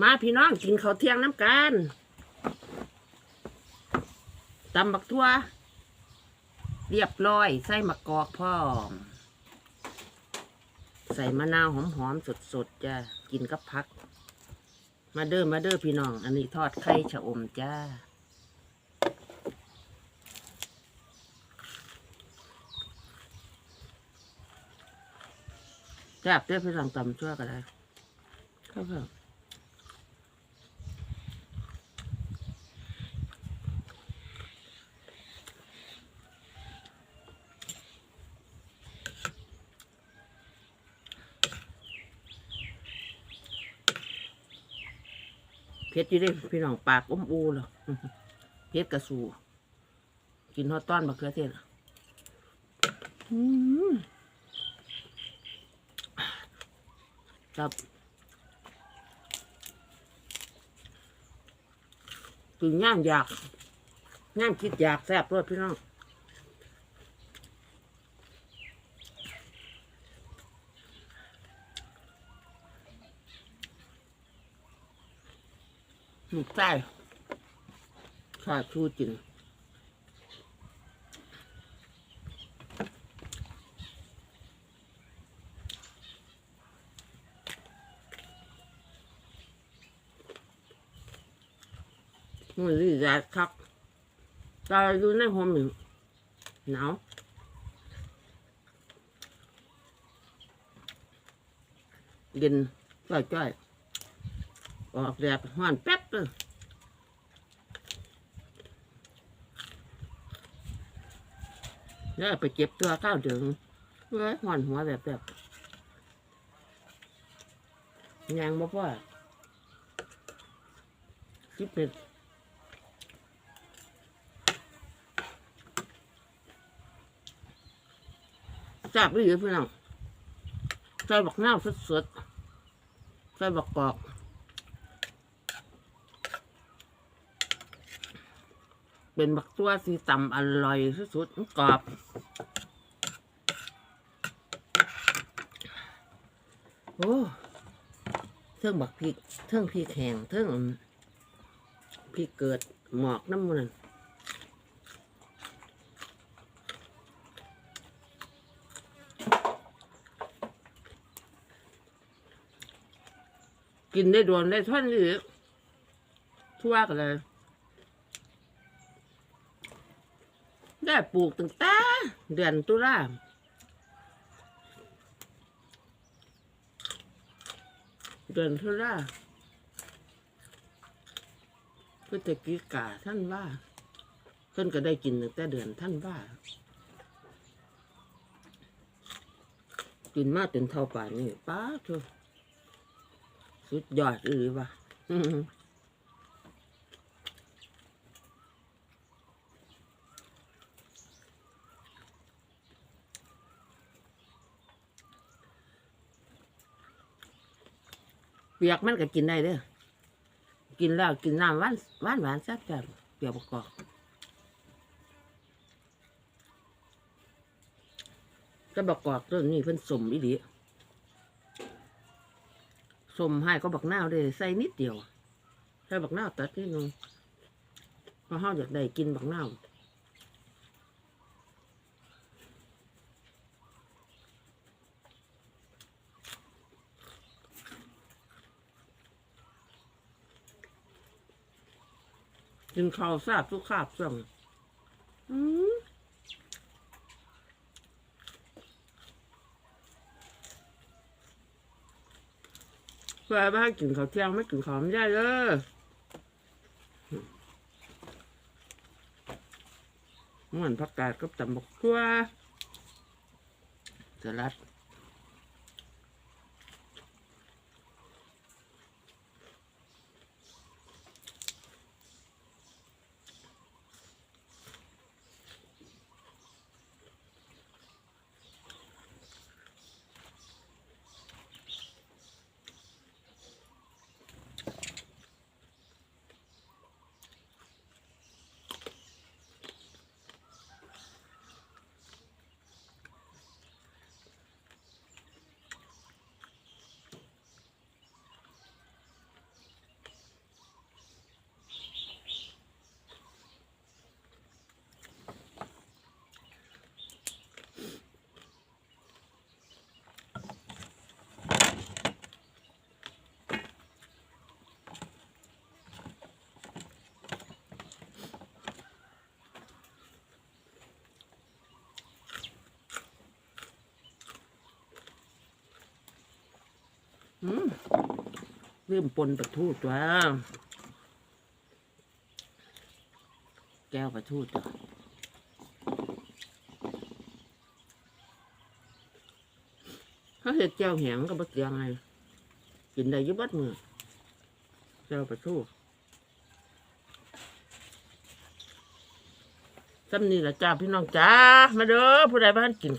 มาพี่น้องกินข้าวเที่ยงน้ำกันตำบักทั่ว เรียบร้อย ใส่มะกอกพร้อม ใส่มะนาวหอมๆสดๆจ้ากินกับพัก มาเด้อมาเด้อพี่น้อง อันนี้ทอดไข่ชะอมจ้าจับได้พี่น้องตำชั่วก็ได้ครับ เพชรอยู่เด้พี่น้องปากอมอูเหรอเพชรกระสู กินฮอตต้อนมะเขือเทศครับกินย่างอยากย่างคิดอยากแซ่บรสพี่น้อง หนุกใจขาดชูจินมันรีดาดคักตาอยู่ในห้องหนึ่งหนาวเย็นจ้อยๆ ออกแดดห้อนแป๊บเลยแล้วไปเก็บตัวข้าวถึงเว้ยห้อนหัวแบบแบบยังบ่พ่อคิดเป็นจับไปอยู่พี่น้องใส่บักหน้าสดๆใส่บักกอก เป็นบักตัวสีต่ำอร่อยสุดๆกรอบโอ้เทิงบักพริกเทิงพริกแห้งเทิงพริกเกิดหมอกน้ำมันกินได้โดนได้ท่อนหรือทั่วกันเลย ได้ปลูกตั้งแต่เดือนตุลาเดือนตุลาพฤศจิกาท่านว่าเพิ่นก็ได้กินตั้งแต่เดือนท่านว่ากินมากจนเท่าป่านนี่ป้าเถอสุดยอดหรือวะ เปียกมันก็กินได้เด้อกินแล้วกินน้ำหวานหวานหวานแซ่บแซ่บเปียกประกอบก็ประกอบต้นนี้เพิ่นสมอีหลีสมให้ก็บักนาวเลยใส่นิดเดียวใส่บักนาวตัดนิดนึงเพราะเฮาอยากได้กินบักนา กินข้าวซาบทุกคาบสั่งอืมเพื่อไปให้กินข้าวเที่ยงไม่กินข้าวไม่ได้เลยเหมือนผักกาดกับตำบักทั่วสลัด ลืมปนปลาทูตัวแก้วปลาทูตัวถ้าเห็ดแก้วแหงก็บะเกียงไงกินได้ยุบัดมือแก้วปลาทูซ้ำนี่ละจ้าพี่น้องจ้ามาเด้อผู้ใดบ้านกิน